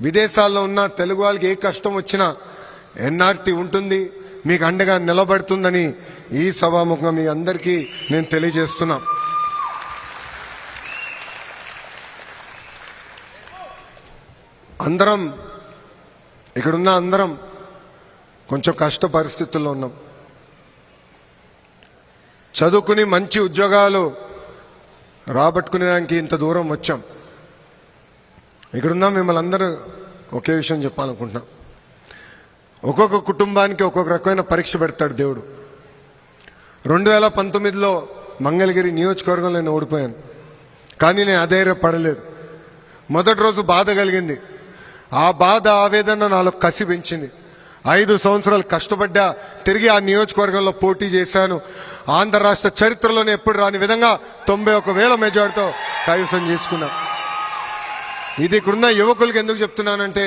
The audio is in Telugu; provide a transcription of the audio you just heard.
విదేశాల్లో ఉన్న తెలుగు వాళ్ళకి ఏ కష్టం వచ్చినా ఎన్ఆర్టీ ఉంటుంది మీకు అండగా నిలబడుతుందని ఈ సభాముఖంగా మీ అందరికీ నేను తెలియజేస్తున్నా. అందరం ఇక్కడున్న అందరం కొంచెం కష్ట పరిస్థితుల్లో ఉన్నాం. చదువుకుని మంచి ఉద్యోగాలు రాబట్టుకునేదానికి ఇంత దూరం వచ్చాం. ఇక్కడున్నా మిమ్మల్ని అందరూ ఒకే విషయం చెప్పాలనుకుంటున్నాం. ఒక్కొక్క కుటుంబానికి ఒక్కొక్క రకమైన పరీక్ష పెడతాడు దేవుడు. రెండు వేల పంతొమ్మిదిలో మంగళగిరి నియోజకవర్గంలో నేను ఓడిపోయాను. కానీ నేను అధైర్యపడలేదు. మొదటి రోజు బాధ కలిగింది. ఆ బాధ ఆవేదన నాలో కసి పెంచింది. ఐదు సంవత్సరాలు కష్టపడ్డా తిరిగి ఆ నియోజకవర్గంలో పోటీ చేశాను. ఆంధ్ర రాష్ట్ర చరిత్రలోనే ఎప్పుడు రాని విధంగా తొంభై ఒక వేల మెజార్టీతో కైవసం చేసుకున్నాను ఇది ఇక్కడున్న యువకులకి ఎందుకు చెప్తున్నానంటే